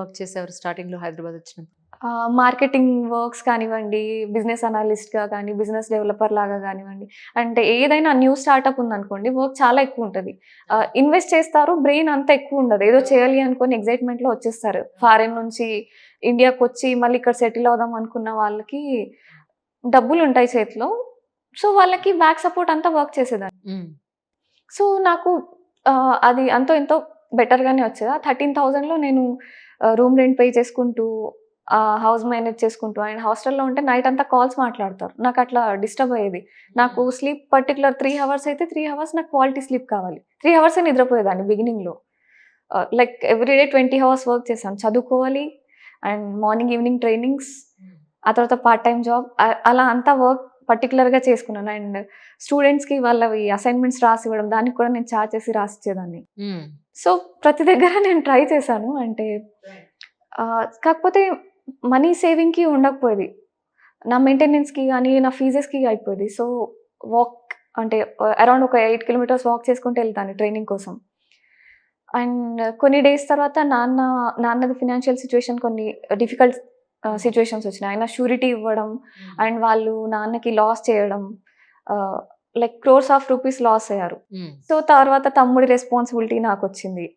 Work చేసేవారు స్టార్టింగ్లో హైదరాబాద్ వచ్చినప్పుడు? మార్కెటింగ్ వర్క్స్ కానివ్వండి బిజినెస్ అనలిస్ట్గా కానీ బిజినెస్ డెవలపర్ లాగా కానివ్వండి. అంటే ఏదైనా న్యూ స్టార్ట్అప్ ఉందనుకోండి వర్క్ చాలా ఎక్కువ ఉంటుంది. ఇన్వెస్ట్ చేస్తారు బ్రెయిన్ అంత ఎక్కువ ఉండదు. ఏదో చేయాలి అనుకొని ఎగ్జైట్మెంట్లో వచ్చేస్తారు. ఫారెన్ నుంచి ఇండియాకి వచ్చి మళ్ళీ ఇక్కడ సెటిల్ అవుదాం అనుకున్న వాళ్ళకి డబ్బులు ఉంటాయి చేతిలో. సో వాళ్ళకి బ్యాక్ సపోర్ట్ అంతా వర్క్ చేసేదాన్ని. సో నాకు ఆ, అది అంతో ఎంతో బెటర్గానే వచ్చేది. థర్టీన్ థౌజండ్లో నేను రూమ్ రెంట్ పే చేసుకుంటూ హౌస్ మేనేజ్ చేసుకుంటూ అండ్ హాస్టల్లో ఉంటే నైట్ అంతా కాల్స్ మాట్లాడతారు. నాకు అట్లా డిస్టర్బ్ అయ్యేది. నాకు స్లీప్ పర్టికులర్ త్రీ అవర్స్ అయితే త్రీ అవర్స్ నాకు క్వాలిటీ స్లీప్ కావాలి. త్రీ అవర్స్ నిద్రపోయేదాన్ని బిగినింగ్లో. Like everyday twenty hours work చేశాను. చదువుకోవాలి అండ్ మార్నింగ్ ఈవినింగ్ ట్రైనింగ్స్ ఆ తర్వాత పార్ట్ టైం జాబ్ అలా అంతా వర్క్ పర్టికులర్గా చేసుకున్నాను. అండ్ స్టూడెంట్స్కి వాళ్ళవి అసైన్మెంట్స్ రాసి ఇవ్వడం దానికి కూడా నేను చార్జ్ చేసి రాసిచ్చేదాన్ని. సో ప్రతి దగ్గర నేను ట్రై చేశాను. అంటే కాకపోతే మనీ సేవింగ్కి ఉండకపోయేది. నా మెయింటెనెన్స్కి కానీ నా ఫీజెస్కి అయిపోయేది. సో వాక్ అంటే అరౌండ్ ఒక ఎయిట్ కిలోమీటర్స్ వాక్ చేసుకుంటూ వెళ్తాను ట్రైనింగ్ కోసం. అండ్ కొన్ని డేస్ తర్వాత నాన్న నాన్నది ఫినాన్షియల్ సిచ్యువేషన్ కొన్ని డిఫికల్ట్ సిచ్యువేషన్స్ వచ్చినాయి ఆయన షూరిటీ ఇవ్వడం అండ్ వాళ్ళు నాన్నకి లాస్ చేయడం like crores of rupees loss అయ్యారు. సో తర్వాత తమ్ముడి రెస్పాన్సిబిలిటీ నాకు వచ్చింది.